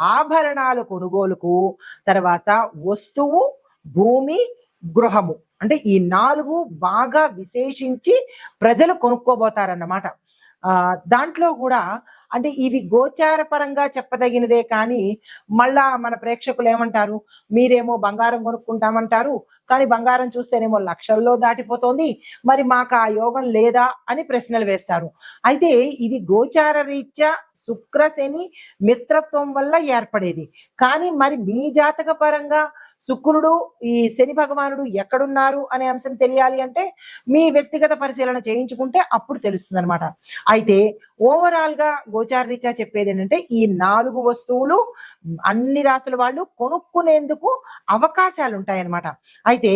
ఆభరణాలు కొనుగోలుకు తర్వాత వస్తువు భూమి గృహము. అంటే ఈ నాలుగు బాగా విశేషించి ప్రజలు కొనుక్కోబోతారన్నమాట. దాంట్లో కూడా అంటే ఇవి గోచార పరంగా చెప్పదగినదే కానీ మళ్ళా మన ప్రేక్షకులు ఏమంటారు? మీరేమో బంగారం కొనుక్కుంటామంటారు కానీ బంగారం చూస్తేనేమో లక్షల్లో దాటిపోతోంది మరి మాకు ఆ యోగం లేదా అని ప్రశ్నలు వేస్తారు. అయితే ఇది గోచార రీత్యా శుక్రశని మిత్రత్వం వల్ల ఏర్పడేది. కానీ మరి మీ జాతక పరంగా శుక్రుడు ఈ శని భగవానుడు ఎక్కడున్నారు అనే అంశం తెలియాలి అంటే మీ వ్యక్తిగత పరిశీలన చేయించుకుంటే అప్పుడు తెలుస్తుంది అనమాట అయితే ఓవరాల్గా గోచారీత్యా చెప్పేది ఏంటంటే ఈ నాలుగు వస్తువులు అన్ని రాసుల వాళ్ళు కొనుక్కునేందుకు అవకాశాలు ఉంటాయన్నమాట అయితే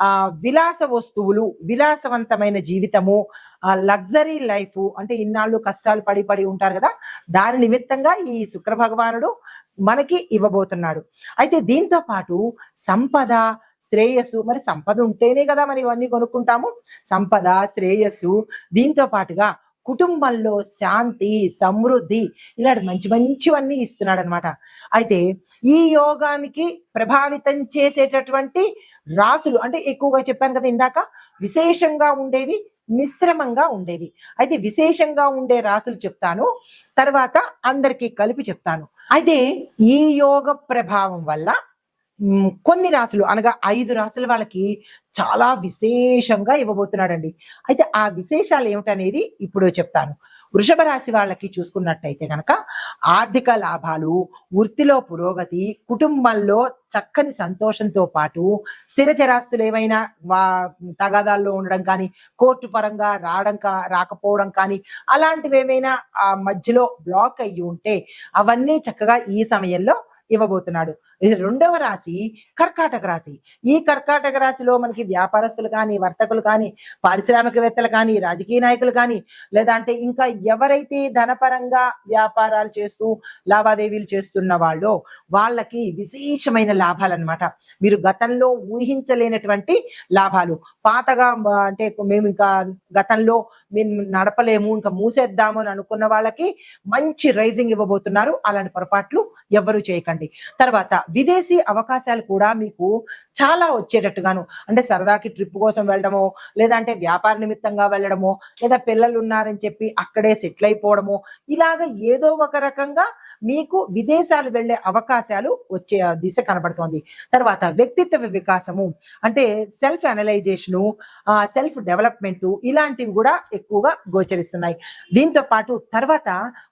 ఆ విలాస వస్తువులు విలాసవంతమైన జీవితము ఆ లగ్జరీ లైఫ్ అంటే ఇన్నాళ్ళు కష్టాలు పడి పడి ఉంటారు కదా దాని నిమిత్తంగా ఈ శుక్ర భగవానుడు మనకి ఇవ్వబోతున్నాడు. అయితే దీంతో పాటు సంపద శ్రేయస్సు మరి సంపద ఉంటేనే కదా మరి ఇవన్నీ కొనుక్కుంటాము. సంపద శ్రేయస్సు దీంతో పాటుగా కుటుంబంలో శాంతి సమృద్ధి ఇలాంటి మంచి మంచివన్నీ ఇస్తున్నాడు అనమాట అయితే ఈ యోగానికి ప్రభావితం చేసేటటువంటి రాసులు అంటే ఎక్కువగా చెప్పాను కదా ఇందాక విశేషంగా ఉండేవి మిశ్రమంగా ఉండేవి. అయితే విశేషంగా ఉండే రాసులు చెప్తాను. తర్వాత అందరికీ కలిపి చెప్తాను. అయితే ఈ యోగ ప్రభావం వల్ల కొన్ని రాసులు అనగా ఐదు రాసుల వాళ్ళకి చాలా విశేషంగా ఇవ్వబోతున్నాడండి. అయితే ఆ విశేషాలు ఏమిటనేది ఇప్పుడు చెప్తాను. వృషభ రాశి వాళ్ళకి చూసుకున్నట్టయితే కనుక ఆర్థిక లాభాలు వృత్తిలో పురోగతి కుటుంబంలో చక్కని సంతోషంతో పాటు స్థిరచరాస్తులు ఏమైనా వా తగాదాల్లో ఉండడం కానీ కోర్టు పరంగా రావడం కా రాకపోవడం కానీ అలాంటివి ఏమైనా ఆ మధ్యలో బ్లాక్ అయ్యి ఉంటే అవన్నీ చక్కగా ఈ సమయంలో ఇవ్వబోతున్నాడు. ఇది రెండవ రాశి కర్కాటక రాశి. ఈ కర్కాటక రాశిలో మనకి వ్యాపారస్తులు కానీ వర్తకులు కానీ పారిశ్రామికవేత్తలు కానీ రాజకీయ నాయకులు కానీ లేదా అంటే ఇంకా ఎవరైతే ధనపరంగా వ్యాపారాలు చేస్తూ లావాదేవీలు చేస్తున్న వాళ్ళో వాళ్ళకి విశేషమైన లాభాలు అన్నమాట మీరు గతంలో ఊహించలేనటువంటి లాభాలు. పాతగా అంటే మేము ఇంకా గతంలో మేము నడపలేము ఇంకా మూసేద్దాము అని అనుకున్న వాళ్ళకి మంచి రైజింగ్ ఇవ్వబోతున్నారు. అలాంటి పొరపాట్లు ఎవరు చేయకండి. తర్వాత విదేశీ అవకాశాలు కూడా మీకు చాలా వచ్చేటట్టుగాను అంటే సరదాకి ట్రిప్ కోసం వెళ్ళడమో లేదా అంటే వ్యాపార నిమిత్తంగా వెళ్ళడమో లేదా పిల్లలు ఉన్నారని చెప్పి అక్కడే సెటిల్ అయిపోవడమో ఇలాగ ఏదో ఒక రకంగా మీకు విదేశాలు వెళ్ళే అవకాశాలు వచ్చే దిశ కనబడుతోంది. తర్వాత వ్యక్తిత్వ వికాసము అంటే సెల్ఫ్ అనలైజేషను సెల్ఫ్ డెవలప్మెంట్ ఇలాంటివి కూడా ఎక్కువగా గోచరిస్తున్నాయి. దీంతో పాటు తర్వాత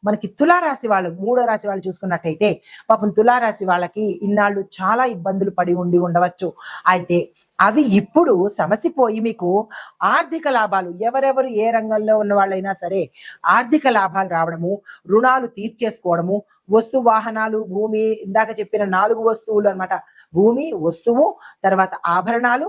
మనకి తులారాశి వాళ్ళు మూడో రాశి వాళ్ళు చూసుకున్నట్టయితే పాపం తుల తులారాశి వాళ్ళకి ఇన్నాళ్ళు చాలా ఇబ్బందులు పడి ఉండి ఉండవచ్చు. అయితే అవి ఇప్పుడు సమసిపోయి మీకు ఆర్థిక లాభాలు ఎవరెవరు ఏ రంగంలో ఉన్న వాళ్ళైనా సరే ఆర్థిక లాభాలు రావడము రుణాలు తీర్చేసుకోవడము వస్తు వాహనాలు భూమి ఇందాక చెప్పిన నాలుగు వస్తువులు అన్నమాట. భూమి వస్తువు తర్వాత ఆభరణాలు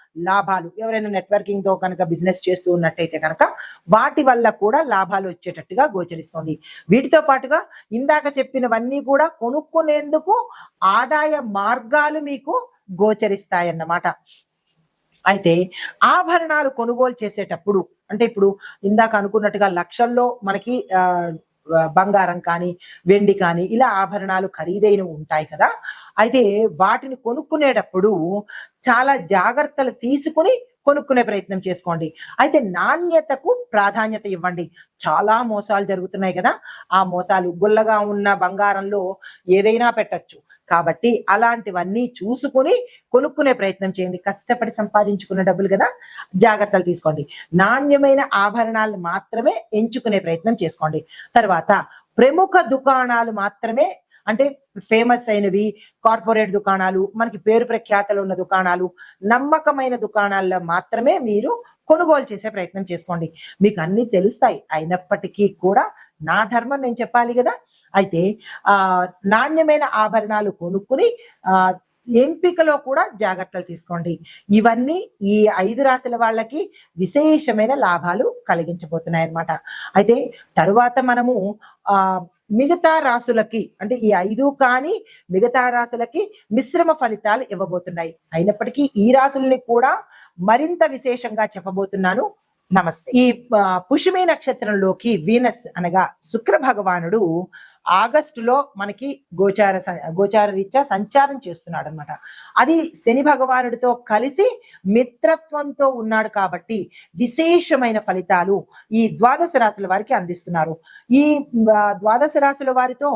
లాభాలు. ఎవరైనా నెట్వర్కింగ్తో కనుక బిజినెస్ చేస్తూ ఉన్నట్టయితే కనుక వాటి వల్ల కూడా లాభాలు వచ్చేటట్టుగా గోచరిస్తుంది. వీటితో పాటుగా ఇందాక చెప్పినవన్నీ కూడా కొనుక్కునేందుకు ఆదాయ మార్గాలు మీకు గోచరిస్తాయన్నమాట. అయితే ఆభరణాలు కొనుగోలు చేసేటప్పుడు అంటే ఇప్పుడు ఇందాక అనుకున్నట్టుగా లక్షల్లో మనకి ఆ బంగారం కానీ వెండి కానీ ఇలా ఆభరణాలు ఖరీదైనవి ఉంటాయి కదా. అయితే వాటిని కొనుక్కునేటప్పుడు చాలా జాగ్రత్తలు తీసుకుని కొనుక్కునే ప్రయత్నం చేసుకోండి. అయితే నాణ్యతకు ప్రాధాన్యత ఇవ్వండి. చాలా మోసాలు జరుగుతున్నాయి కదా. ఆ మోసాలు గుల్లగా ఉన్న బంగారంలో ఏదైనా పెట్టచ్చు. కాబట్టి అలాంటివన్నీ చూసుకుని కొనుక్కునే ప్రయత్నం చేయండి. కష్టపడి సంపాదించుకున్న డబ్బులు కదా జాగ్రత్తలు తీసుకోండి. నాణ్యమైన ఆభరణాలు మాత్రమే ఎంచుకునే ప్రయత్నం చేసుకోండి. తర్వాత ప్రముఖ దుకాణాలు మాత్రమే అంటే ఫేమస్ అయినవి కార్పొరేట్ దుకాణాలు మనకి పేరు ప్రఖ్యాతలు ఉన్న దుకాణాలు నమ్మకమైన దుకాణాల్లో మాత్రమే మీరు కొనుగోలు చేసే ప్రయత్నం చేసుకోండి. మీకు అన్ని తెలుస్తాయి. అయినప్పటికీ కూడా నా ధర్మం నేను చెప్పాలి కదా? అయితే ఆ నాణ్యమైన ఆభరణాలు కొనుక్కుని ఆ ఎంపికలో కూడా జాగ్రత్తలు తీసుకోండి. ఇవన్నీ ఈ ఐదు రాశుల వాళ్ళకి విశేషమైన లాభాలు కలిగించబోతున్నాయి అన్నమాట అయితే తరువాత మనము ఆ మిగతా రాసులకి అంటే ఈ ఐదు కానీ మిగతా రాసులకి మిశ్రమ ఫలితాలు ఇవ్వబోతున్నాయి. అయినప్పటికీ ఈ రాసుల్ని కూడా మరింత విశేషంగా చెప్పబోతున్నాను. నమస్తే. ఈ పుష్మి పుష్యమి నక్షత్రంలోకి వీనస్ అనగా శుక్ర భగవానుడు ఆగస్టులో మనకి గోచార గోచార రీత్యా సంచారం చేస్తున్నాడు అనమాట అది శని భగవానుడితో కలిసి మిత్రత్వంతో ఉన్నాడు కాబట్టి విశేషమైన ఫలితాలు ఈ ద్వాదశ రాశుల వారికి అందిస్తున్నారు. ఈ ద్వాదశ రాశుల వారితో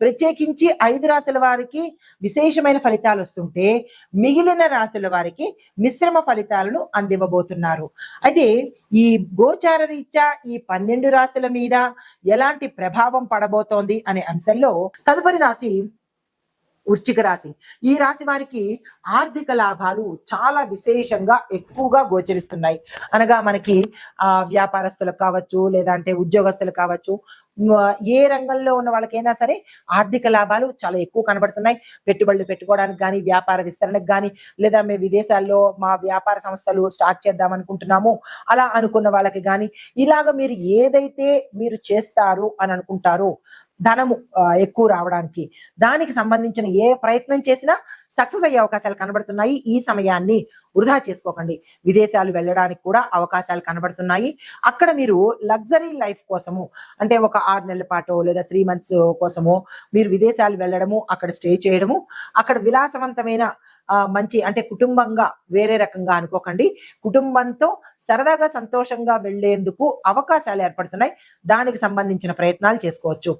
ప్రత్యేకించి ఐదు రాశుల వారికి విశేషమైన ఫలితాలు వస్తుంటే మిగిలిన రాశుల వారికి మిశ్రమ ఫలితాలను అందివ్వబోతున్నారు. అయితే ఈ గోచార రీత్యా ఈ పన్నెండు రాశుల మీద ఎలాంటి ప్రభావం పడబోతోంది అనే అంశంలో తదుపరి రాశి వృచ్చిక రాశి. ఈ రాశి వారికి ఆర్థిక లాభాలు చాలా విశేషంగా ఎక్కువగా గోచరిస్తున్నాయి. అనగా మనకి ఆ వ్యాపారస్తులకు కావచ్చు లేదంటే ఉద్యోగస్తులకు కావచ్చు ఏ రంగంలో ఉన్న వాళ్ళకైనా సరే ఆర్థిక లాభాలు చాలా ఎక్కువ కనబడుతున్నాయి. పెట్టుబడులు పెట్టుకోవడానికి కానీ వ్యాపార విస్తరణకు కానీ లేదా మేము విదేశాల్లో మా వ్యాపార సంస్థలు స్టార్ట్ చేద్దాం అనుకుంటున్నాము అలా అనుకున్న వాళ్ళకి కానీ ఇలాగ మీరు ఏదైతే మీరు చేస్తారు అని అనుకుంటారో ధనము ఎక్కువ రావడానికి. దానికి సంబంధించిన ఏ ప్రయత్నం చేసినా సక్సెస్ అయ్యే అవకాశాలు కనబడుతున్నాయి. ఈ సమయాన్ని వృధా చేసుకోకండి. విదేశాలు వెళ్ళడానికి కూడా అవకాశాలు కనబడుతున్నాయి. అక్కడ మీరు లగ్జరీ లైఫ్ కోసము అంటే ఒక ఆరు నెలల పాటు లేదా త్రీ మంత్స్ కోసము మీరు విదేశాలు వెళ్ళడము అక్కడ స్టే చేయడము అక్కడ విలాసవంతమైన మంచి అంటే కుటుంబంగా వేరే రకంగా అనుకోకండి. కుటుంబంతో సరదాగా సంతోషంగా వెళ్ళేందుకు అవకాశాలు ఏర్పడుతున్నాయి. దానికి సంబంధించిన ప్రయత్నాలు చేసుకోవచ్చు.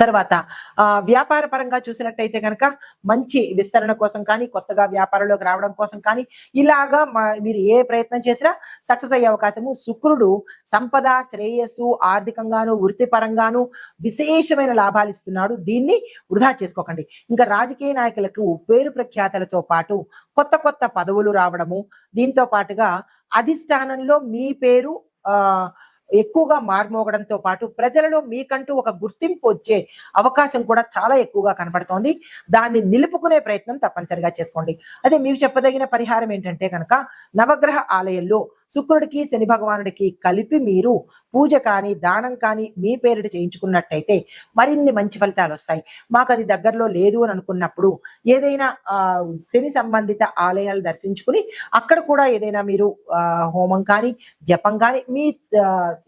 తర్వాత ఆ, వ్యాపార పరంగా చూసినట్టయితే కనుక మంచి విస్తరణ కోసం కానీ కొత్తగా వ్యాపారంలోకి రావడం కోసం కానీ ఇలాగా మా- మీరు ఏ ప్రయత్నం చేసినా సక్సెస్ అయ్యే అవకాశము శుక్రుడు సంపద శ్రేయస్సు ఆర్థికంగాను వృత్తిపరంగాను విశేషమైన లాభాలు ఇస్తున్నాడు. దీన్ని వృధా చేసుకోకండి. ఇంకా రాజకీయ నాయకులకు పేరు ప్రఖ్యాతలతో పాటు కొత్త కొత్త పదవులు రావడము దీంతో పాటుగా అధిష్టానంలో మీ పేరు ఆ ఎక్కువగా మార్మోగడంతో పాటు ప్రజలలో మీకంటూ ఒక గుర్తింపు వచ్చే అవకాశం కూడా చాలా ఎక్కువగా కనబడుతోంది. దాన్ని నిలుపుకునే ప్రయత్నం తప్పనిసరిగా చేసుకోండి. అదే మీకు చెప్పదగిన పరిహారం ఏంటంటే కనుక నవగ్రహ ఆలయంలో శుక్రుడికి శని భగవానుడికి కలిపి మీరు పూజ కానీ దానం కానీ మీ పేరిట చేయించుకున్నట్టయితే మరిన్ని మంచి ఫలితాలు వస్తాయి. మాకు అది దగ్గరలో లేదు అని అనుకున్నప్పుడు ఏదైనా ఆ, శని సంబంధిత ఆలయాలు దర్శించుకుని అక్కడ కూడా ఏదైనా మీరు ఆ, హోమం కానీ జపం కానీ మీ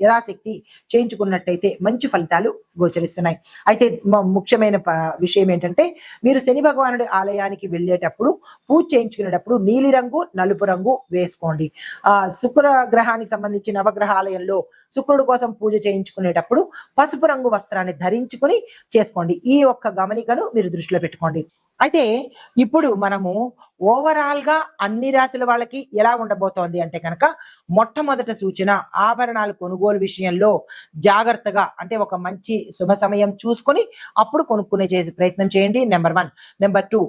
యథాశక్తి చేయించుకున్నట్టయితే మంచి ఫలితాలు గోచరిస్తున్నాయి. అయితే ముఖ్యమైన ప- విషయం ఏంటంటే మీరు శని భగవానుడి ఆలయానికి వెళ్ళేటప్పుడు పూజ చేయించుకునేటప్పుడు నీలి రంగు నలుపు రంగు వేసుకోండి. ఆ శుక్ర గ్రహానికి సంబంధించి నవగ్రహాలయంలో శుక్రుడు కోసం పూజ చేయించుకునేటప్పుడు పసుపు రంగు వస్త్రాన్ని ధరించుకుని చేసుకోండి. ఈ ఒక్క గమనికను మీరు దృష్టిలో పెట్టుకోండి. అయితే ఇప్పుడు మనము ఓవరాల్గా అన్ని రాశుల వాళ్ళకి ఎలా ఉండబోతోంది అంటే కనుక మొట్టమొదట సూచన ఆభరణాలు కొనుగోలు విషయంలో జాగ్రత్తగా అంటే ఒక మంచి శుభ సమయం చూసుకొని అప్పుడు కొనుక్కునే చేసే ప్రయత్నం చేయండి. నెంబర్ వన్ నెంబర్ టూ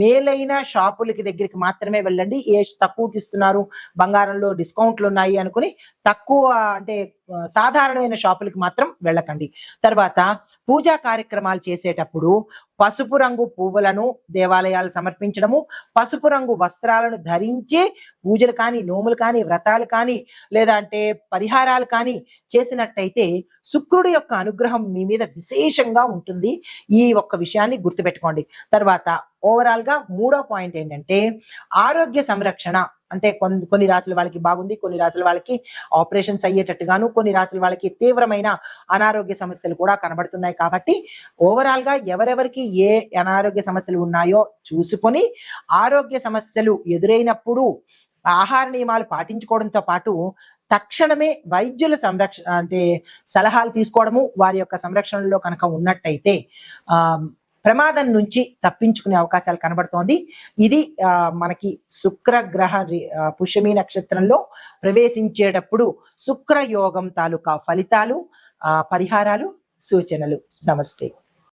మేలైన షాపులకి దగ్గరికి మాత్రమే వెళ్ళండి. ఏ తక్కువకి ఇస్తున్నారు? బంగారంలో డిస్కౌంట్లు ఉన్నాయి అనుకుని తక్కువ అంటే సాధారణమైన షాపులకు మాత్రం వెళ్ళకండి. తర్వాత పూజా కార్యక్రమాలు చేసేటప్పుడు పసుపు రంగు పువ్వులను దేవాలయాలు సమర్పించడము పసుపు రంగు వస్త్రాలను ధరించే పూజలు కానీ నోములు కానీ వ్రతాలు కానీ లేదా అంటే పరిహారాలు కానీ చేసినట్టయితే శుక్రుడి యొక్క అనుగ్రహం మీ మీద విశేషంగా ఉంటుంది. ఈ ఒక్క విషయాన్ని గుర్తుపెట్టుకోండి. తర్వాత ఓవరాల్గా మూడో పాయింట్ ఏంటంటే ఆరోగ్య సంరక్షణ అంటే కొన్ని కొన్ని రాసుల వాళ్ళకి బాగుంది కొన్ని రాసుల వాళ్ళకి ఆపరేషన్స్ అయ్యేటట్టుగాను కొన్ని రాసుల వాళ్ళకి తీవ్రమైన అనారోగ్య సమస్యలు కూడా కనబడుతున్నాయి కాబట్టి ఓవరాల్గా ఎవరెవరికి ఏ అనారోగ్య సమస్యలు ఉన్నాయో చూసుకొని ఆరోగ్య సమస్యలు ఎదురైనప్పుడు ఆహార నియమాలు పాటించుకోవడంతో పాటు తక్షణమే వైద్యుల సంరక్షణ అంటే సలహాలు తీసుకోవడము వారి యొక్క సంరక్షణలో కనుక ఉన్నట్టయితే ఆ ప్రమాదం నుంచి తప్పించుకునే అవకాశాలు కనబడుతోంది. ఇది ఆ, మనకి శుక్రగ్రహ రి- పుష్యమి నక్షత్రంలో ప్రవేశించేటప్పుడు శుక్రయోగం తాలూకా ఫలితాలు ఆ, పరిహారాలు సూచనలు. నమస్తే.